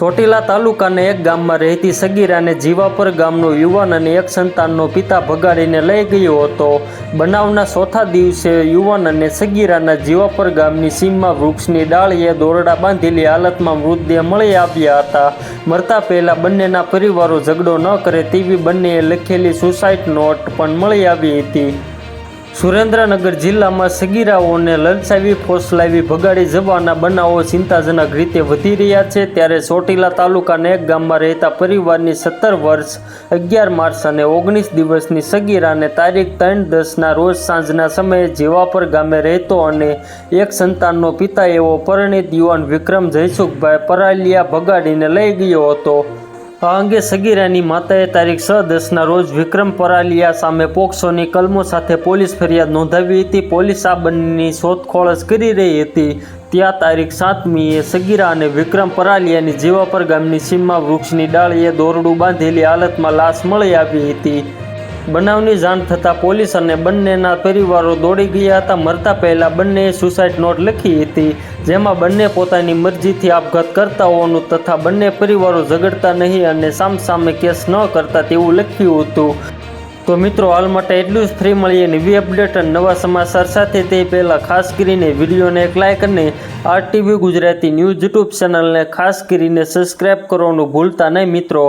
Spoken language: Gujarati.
ચોટીલા તાલુકાના એક ગામમાં રહેતી સગીરાને જીવાપર ગામનો યુવાન અને એક સંતાનનો પિતા ભગાડીને લઈ ગયો હતો. બનાવના ચોથા દિવસે યુવાન અને સગીરાના જીવાપર ગામની સીમમાં વૃક્ષની ડાળીએ દોરડા બાંધેલી હાલતમાં મૃતદેહ મળી આવ્યા હતા. મરતા પહેલા બંનેના પરિવારો ઝઘડો ન કરે તેવી બંનેએ લખેલી સુસાઇડ નોટ પણ મળી આવી હતી. સુરેન્દ્રનગર જિલ્લામાં સગીરાઓને લલચાવી ફોસલાવી, ભગાડી જવાના બનાવો ચિંતાજનક રીતે વધી રહ્યા છે. ત્યારે ચોટીલા તાલુકાના એક ગામમાં રહેતા પરિવારની સત્તર વર્ષ અગિયાર માર્ચ અને ઓગણીસ દિવસની સગીરાને તારીખ ત્રણ દસના રોજ સાંજના સમયે જીવાપર ગામે રહેતો અને એક સંતાનનો પિતા એવો પરિણીત યુવાન વિક્રમ જયસુખભાઈ પરાલિયા ભગાડીને લઈ ગયો હતો. આ અંગે સગીરાની માતાએ તારીખ છ દસના રોજ વિક્રમ પરાલિયા સામે પોક્સોની કલમો સાથે પોલીસ ફરિયાદ નોંધાવી હતી. પોલીસ આ બંનેની શોધખોળ કરી રહી હતી. ત્યાં તારીખ સાતમીએ સગીરા અને વિક્રમ પરાલિયાની જીવાપર ગામની સીમમાં વૃક્ષની ડાળીએ દોરડું બાંધેલી હાલતમાં લાશ મળી આવી હતી. બનાવની જાણ થતાં પોલીસ અને બંનેના પરિવારો દોડી ગયા હતા. મરતા પહેલાં બંનેએ સુસાઇડ નોટ લખી હતી, જેમાં બંને પોતાની મરજીથી આપઘાત કરતા હોવાનું તથા બંને પરિવારો ઝઘડતા નહીં અને સામસામે કેસ ન કરતા તેવું લખ્યું હતું. તો મિત્રો, હાલ માટે એટલું જ. ફ્રી મળીએ નવી અપડેટ અને નવા સમાચાર સાથે. તે પહેલાં ખાસ કરીને વિડીયોને એક લાઇક અને આરટીવી ગુજરાતી ન્યૂઝ યુટ્યુબ ચેનલને ખાસ કરીને સબસ્ક્રાઈબ કરવાનું ભૂલતા નહીં મિત્રો.